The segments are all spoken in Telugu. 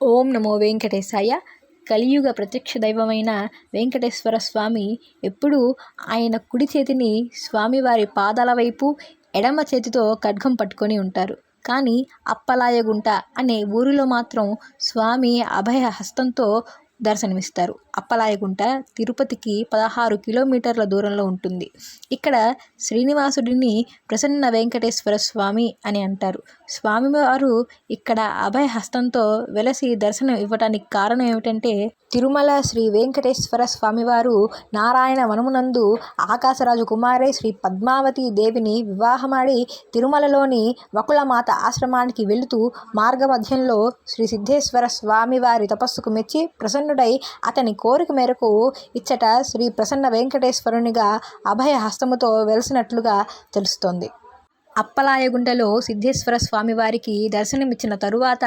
ఓం నమో వెంకటేశాయ. కలియుగ ప్రత్యక్ష దైవమైన వెంకటేశ్వర స్వామి ఎప్పుడూ ఆయన కుడి చేతిని స్వామివారి పాదాల వైపు ఎడమ చేతితో ఖడ్గం పట్టుకొని ఉంటారు. కానీ అప్పలాయగుంట అనే ఊరిలో మాత్రం స్వామి అభయ హస్తంతో దర్శనమిస్తారు. అప్పలాయగుంట తిరుపతికి పదహారు కిలోమీటర్ల దూరంలో ఉంటుంది. ఇక్కడ శ్రీనివాసుడిని ప్రసన్న వెంకటేశ్వర స్వామి అని అంటారు. స్వామివారు ఇక్కడ అభయ హస్తంతో వెలసి దర్శనం ఇవ్వటానికి కారణం ఏమిటంటే తిరుమల శ్రీ వెంకటేశ్వర స్వామివారు నారాయణ వనమునందు ఆకాశరాజు కుమారే శ్రీ పద్మావతి దేవిని వివాహమాడి తిరుమలలోని వకులమాత ఆశ్రమానికి వెళుతూ మార్గమధ్యంలో శ్రీ సిద్ధేశ్వర స్వామివారి తపస్సుకు మెచ్చి ప్రసన్నుడై అతని కోరిక మేరకు ఇచ్చట శ్రీ ప్రసన్న వెంకటేశ్వరునిగా అభయ హస్తముతో వెలిసినట్లుగా తెలుస్తోంది. అప్పలాయగుంటలో సిద్ధేశ్వర స్వామివారికి దర్శనమిచ్చిన తరువాత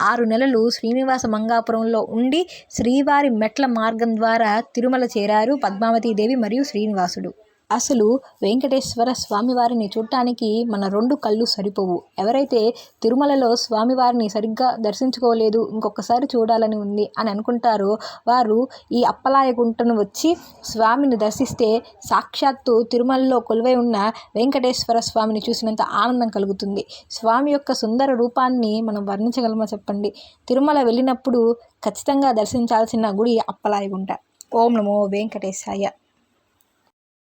ఆరు నెలలు శ్రీనివాస మంగాపురంలో ఉండి శ్రీవారి మెట్ల మార్గం ద్వారా తిరుమల చేరారు పద్మావతీదేవి మరియు శ్రీనివాసుడు. అసలు వెంకటేశ్వర స్వామివారిని చూడటానికి మన రెండు కళ్ళు సరిపోవు. ఎవరైతే తిరుమలలో స్వామివారిని సరిగ్గా దర్శించుకోలేదు ఇంకొకసారి చూడాలని ఉంది అని అనుకుంటారో వారు ఈ అప్పలాయగుంటను వచ్చి స్వామిని దర్శిస్తే సాక్షాత్తు తిరుమలలో కొలువై ఉన్న వెంకటేశ్వర స్వామిని చూసినంత ఆనందం కలుగుతుంది. స్వామి యొక్క సుందర రూపాన్ని మనం వర్ణించగలమో చెప్పండి? తిరుమల వెళ్ళినప్పుడు ఖచ్చితంగా దర్శించాల్సిన గుడి అప్పలాయగుంట. ఓం నమో వెంకటేశాయ.